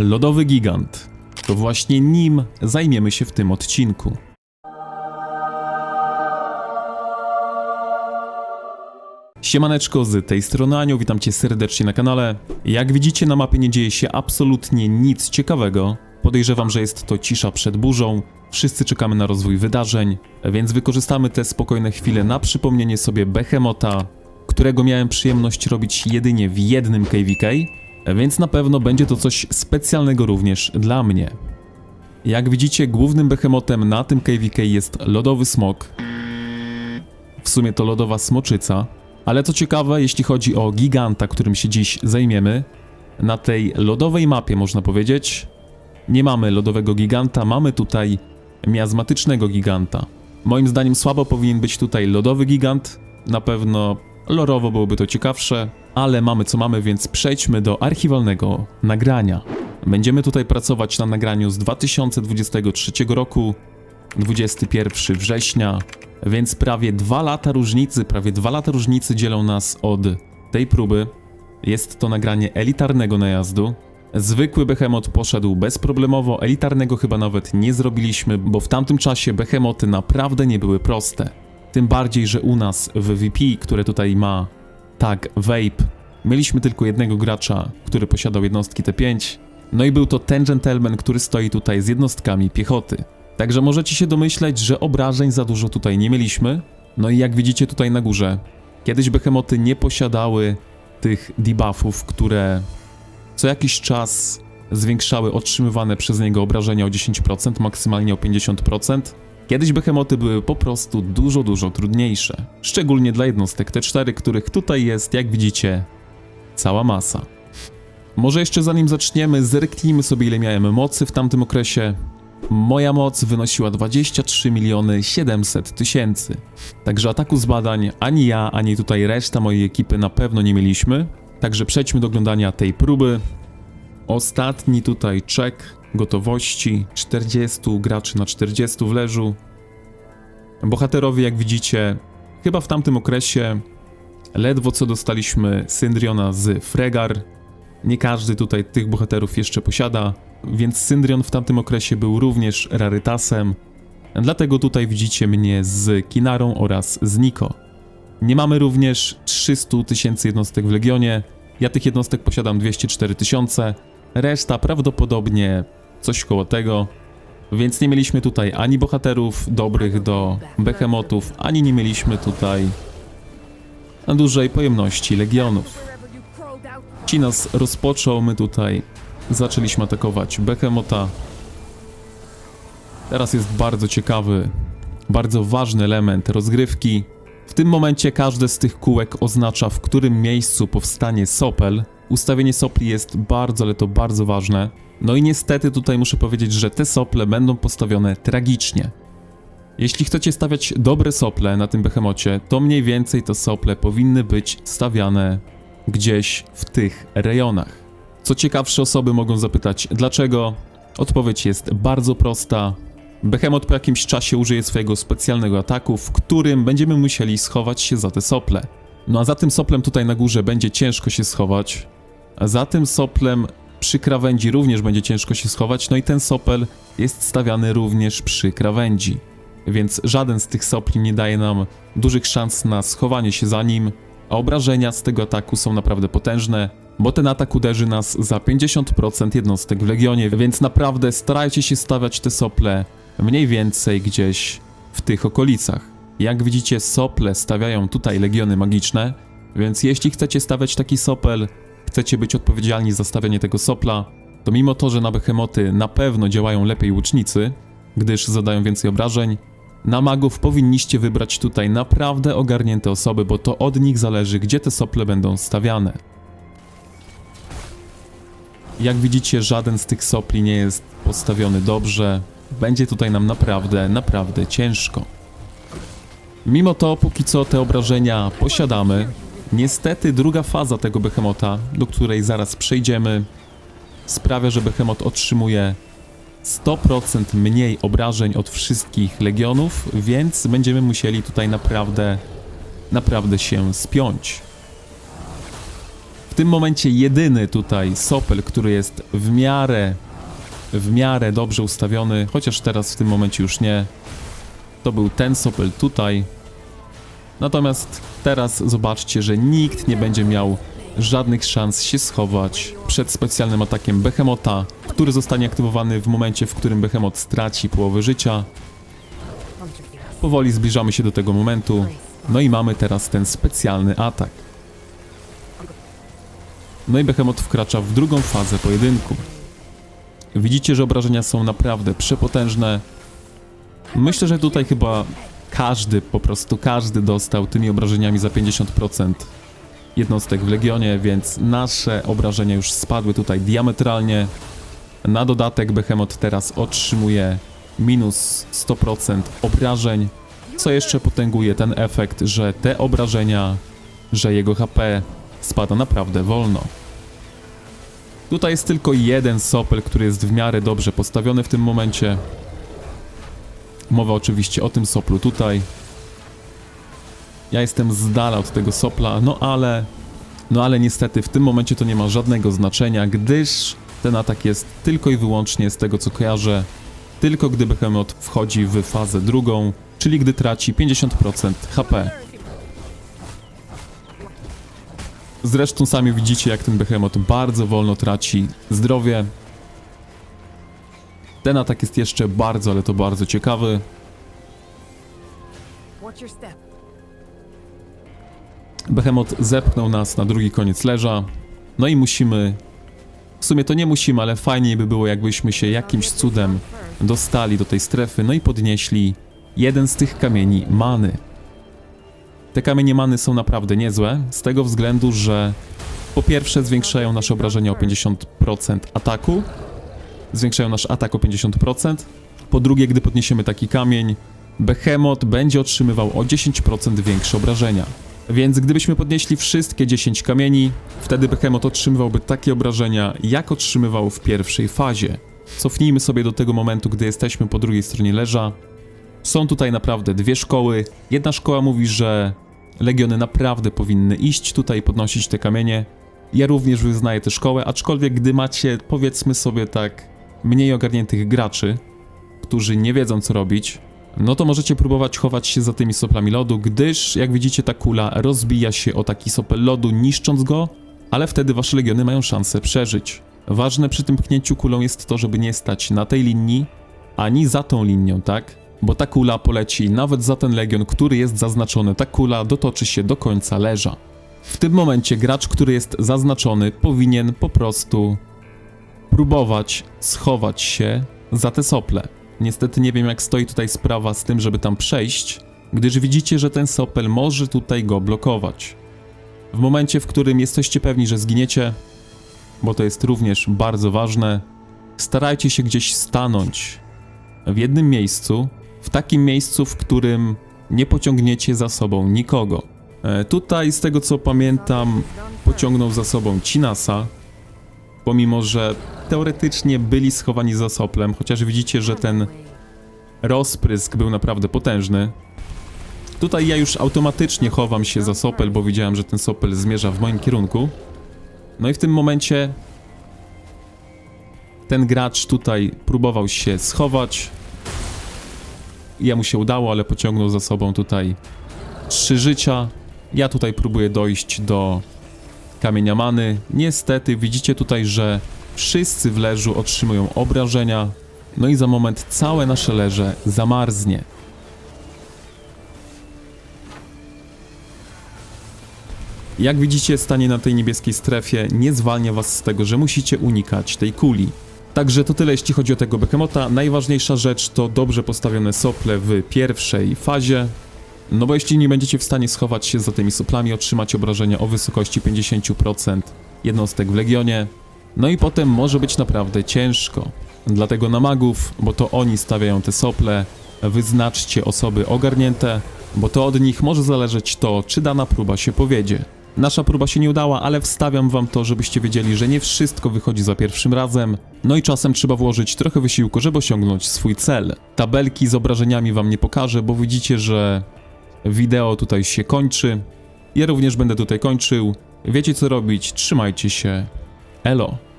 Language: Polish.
lodowy gigant. To właśnie nim zajmiemy się w tym odcinku. Siemaneczko, z tej strony Anioł, witam cię serdecznie na kanale. Jak widzicie na mapie nie dzieje się absolutnie nic ciekawego. Podejrzewam, że jest to cisza przed burzą. Wszyscy czekamy na rozwój wydarzeń, więc wykorzystamy te spokojne chwile na przypomnienie sobie Behemota, którego miałem przyjemność robić jedynie w jednym KVK, więc na pewno będzie to coś specjalnego również dla mnie. Jak widzicie, głównym behemotem na tym KVK jest lodowy smok. W sumie to lodowa smoczyca. Ale co ciekawe, jeśli chodzi o giganta, którym się dziś zajmiemy, na tej lodowej mapie można powiedzieć, nie mamy lodowego giganta, mamy tutaj miazmatycznego giganta. Moim zdaniem słabo powinien być tutaj lodowy gigant, na pewno lorowo byłoby to ciekawsze, ale mamy co mamy, więc przejdźmy do archiwalnego nagrania. Będziemy tutaj pracować na nagraniu z 2023 roku, 21 września, więc prawie dwa lata różnicy, prawie dwa lata różnicy dzielą nas od tej próby. Jest to nagranie elitarnego najazdu. Zwykły Behemoth poszedł bezproblemowo, elitarnego chyba nawet nie zrobiliśmy, bo w tamtym czasie Behemoty naprawdę nie były proste. Tym bardziej, że u nas w VP, które tutaj ma tag Vape, mieliśmy tylko jednego gracza, który posiadał jednostki T5, no i był to ten gentleman, który stoi tutaj z jednostkami piechoty. Także możecie się domyśleć, że obrażeń za dużo tutaj nie mieliśmy. No i jak widzicie tutaj na górze, kiedyś behemoty nie posiadały tych debuffów, które co jakiś czas zwiększały otrzymywane przez niego obrażenia o 10%, maksymalnie o 50%. Kiedyś behemoty były po prostu dużo, dużo trudniejsze. Szczególnie dla jednostek T4, których tutaj jest, jak widzicie, cała masa. Może jeszcze zanim zaczniemy, zerknijmy sobie ile miałem mocy w tamtym okresie. Moja moc wynosiła 23 miliony 700 tysięcy. Także ataku z badań ani ja, ani tutaj reszta mojej ekipy na pewno nie mieliśmy. Także przejdźmy do oglądania tej próby. Ostatni tutaj czek gotowości. 40 graczy na 40 w leżu. Bohaterowie, jak widzicie, chyba w tamtym okresie ledwo co dostaliśmy Syndriona z Fregar. Nie każdy tutaj tych bohaterów jeszcze posiada, więc Syndrion w tamtym okresie był również rarytasem. Dlatego tutaj widzicie mnie z Kinarą oraz z Niko. Nie mamy również 300 tysięcy jednostek w Legionie. Ja tych jednostek posiadam 204 tysiące. Reszta prawdopodobnie coś koło tego. Więc nie mieliśmy tutaj ani bohaterów dobrych do behemotów, ani nie mieliśmy tutaj dużej pojemności legionów. Ci nas rozpoczął, my tutaj zaczęliśmy atakować Behemota. Teraz jest bardzo ciekawy, bardzo ważny element rozgrywki. W tym momencie każde z tych kółek oznacza, w którym miejscu powstanie sopel. Ustawienie sopli jest bardzo, ale to bardzo ważne. No i niestety tutaj muszę powiedzieć, że te sople będą postawione tragicznie. Jeśli chcecie stawiać dobre sople na tym behemocie, to mniej więcej te sople powinny być stawiane gdzieś w tych rejonach. Co ciekawsze osoby mogą zapytać, dlaczego? Odpowiedź jest bardzo prosta. Behemoth po jakimś czasie użyje swojego specjalnego ataku, w którym będziemy musieli schować się za te sople. No a za tym soplem tutaj na górze będzie ciężko się schować. A za tym soplem przy krawędzi również będzie ciężko się schować, no i ten sopel jest stawiany również przy krawędzi. Więc żaden z tych sopli nie daje nam dużych szans na schowanie się za nim, a obrażenia z tego ataku są naprawdę potężne, bo ten atak uderzy nas za 50% jednostek w Legionie, więc naprawdę starajcie się stawiać te sople mniej więcej gdzieś w tych okolicach. Jak widzicie, sople stawiają tutaj Legiony magiczne, więc jeśli chcecie stawiać taki sopel, chcecie być odpowiedzialni za stawianie tego sopla, to mimo to, że na behemoty na pewno działają lepiej łucznicy, gdyż zadają więcej obrażeń, na magów powinniście wybrać tutaj naprawdę ogarnięte osoby, bo to od nich zależy, gdzie te sople będą stawiane. Jak widzicie, żaden z tych sopli nie jest postawiony dobrze. Będzie tutaj nam naprawdę, naprawdę ciężko. Mimo to, póki co te obrażenia posiadamy. Niestety druga faza tego behemota, do której zaraz przejdziemy, sprawia, że behemot otrzymuje 100% mniej obrażeń od wszystkich legionów, więc będziemy musieli tutaj naprawdę, naprawdę się spiąć. W tym momencie jedyny tutaj sopel, który jest w miarę, w miarę dobrze ustawiony, chociaż teraz w tym momencie już nie, to był ten sopel tutaj. Natomiast teraz zobaczcie, że nikt nie będzie miał żadnych szans się schować przed specjalnym atakiem Behemota, który zostanie aktywowany w momencie, w którym Behemot straci połowę życia. Powoli zbliżamy się do tego momentu. No i mamy teraz ten specjalny atak. No i Behemoth wkracza w drugą fazę pojedynku. Widzicie, że obrażenia są naprawdę przepotężne. Myślę, że tutaj chyba każdy, po prostu każdy dostał tymi obrażeniami za 50% jednostek w Legionie, więc nasze obrażenia już spadły tutaj diametralnie. Na dodatek Behemoth teraz otrzymuje minus 100% obrażeń, co jeszcze potęguje ten efekt, że te obrażenia, że jego HP spada naprawdę wolno. Tutaj jest tylko jeden sopel, który jest w miarę dobrze postawiony w tym momencie. Mowa oczywiście o tym soplu tutaj. Ja jestem z dala od tego sopla, no ale... No ale niestety w tym momencie to nie ma żadnego znaczenia, gdyż ten atak jest tylko i wyłącznie z tego co kojarzę, tylko gdy Behemoth wchodzi w fazę drugą, czyli gdy traci 50% HP. Zresztą sami widzicie, jak ten Behemoth bardzo wolno traci zdrowie. Ten atak jest jeszcze bardzo, ale to bardzo ciekawy. Behemoth zepchnął nas na drugi koniec leża. No i musimy. W sumie to nie musimy, ale fajniej by było, jakbyśmy się jakimś cudem dostali do tej strefy, no i podnieśli jeden z tych kamieni many. Te kamienie many są naprawdę niezłe, z tego względu, że po pierwsze zwiększają nasze obrażenia o 50% ataku, zwiększają nasz atak o 50%. Po drugie, gdy podniesiemy taki kamień, Behemoth będzie otrzymywał o 10% większe obrażenia. Więc gdybyśmy podnieśli wszystkie 10 kamieni, wtedy Behemoth otrzymywałby takie obrażenia, jak otrzymywał w pierwszej fazie. Cofnijmy sobie do tego momentu, gdy jesteśmy po drugiej stronie leża. Są tutaj naprawdę dwie szkoły. Jedna szkoła mówi, że legiony naprawdę powinny iść tutaj i podnosić te kamienie. Ja również wyznaję tę szkołę, aczkolwiek gdy macie, powiedzmy sobie tak, mniej ogarniętych graczy, którzy nie wiedzą co robić, no to możecie próbować chować się za tymi soplami lodu, gdyż jak widzicie ta kula rozbija się o taki sopel lodu, niszcząc go, ale wtedy wasze legiony mają szansę przeżyć. Ważne przy tym pchnięciu kulą jest to, żeby nie stać na tej linii, ani za tą linią, tak? Bo ta kula poleci nawet za ten legion, który jest zaznaczony. Ta kula dotoczy się do końca leża. W tym momencie gracz, który jest zaznaczony, powinien po prostu próbować schować się za te sople. Niestety nie wiem, jak stoi tutaj sprawa z tym, żeby tam przejść, gdyż widzicie, że ten sopel może tutaj go blokować. W momencie, w którym jesteście pewni, że zginiecie, bo to jest również bardzo ważne, starajcie się gdzieś stanąć w jednym miejscu, w takim miejscu, w którym nie pociągniecie za sobą nikogo. E, tutaj, z tego co pamiętam, pociągnął za sobą Cinasa, pomimo że teoretycznie byli schowani za soplem, chociaż widzicie, że ten rozprysk był naprawdę potężny. Tutaj ja już automatycznie chowam się za sopel, bo widziałem, że ten sopel zmierza w moim kierunku. No i w tym momencie ten gracz tutaj próbował się schować. Jemu się udało, ale pociągnął za sobą tutaj trzy życia. Ja tutaj próbuję dojść do kamienia many. Niestety widzicie tutaj, że wszyscy w leżu otrzymują obrażenia. No i za moment całe nasze leże zamarznie. Jak widzicie, stanie na tej niebieskiej strefie nie zwalnia was z tego, że musicie unikać tej kuli. Także to tyle jeśli chodzi o tego Behemota. Najważniejsza rzecz to dobrze postawione sople w pierwszej fazie. No bo jeśli nie będziecie w stanie schować się za tymi soplami, otrzymać obrażenia o wysokości 50% jednostek w Legionie. No i potem może być naprawdę ciężko. Dlatego na magów, bo to oni stawiają te sople, wyznaczcie osoby ogarnięte, bo to od nich może zależeć to, czy dana próba się powiedzie. Nasza próba się nie udała, ale wstawiam wam to, żebyście wiedzieli, że nie wszystko wychodzi za pierwszym razem. No i czasem trzeba włożyć trochę wysiłku, żeby osiągnąć swój cel. Tabelki z obrażeniami wam nie pokażę, bo widzicie, że wideo tutaj się kończy. Ja również będę tutaj kończył. Wiecie co robić, trzymajcie się. Elo.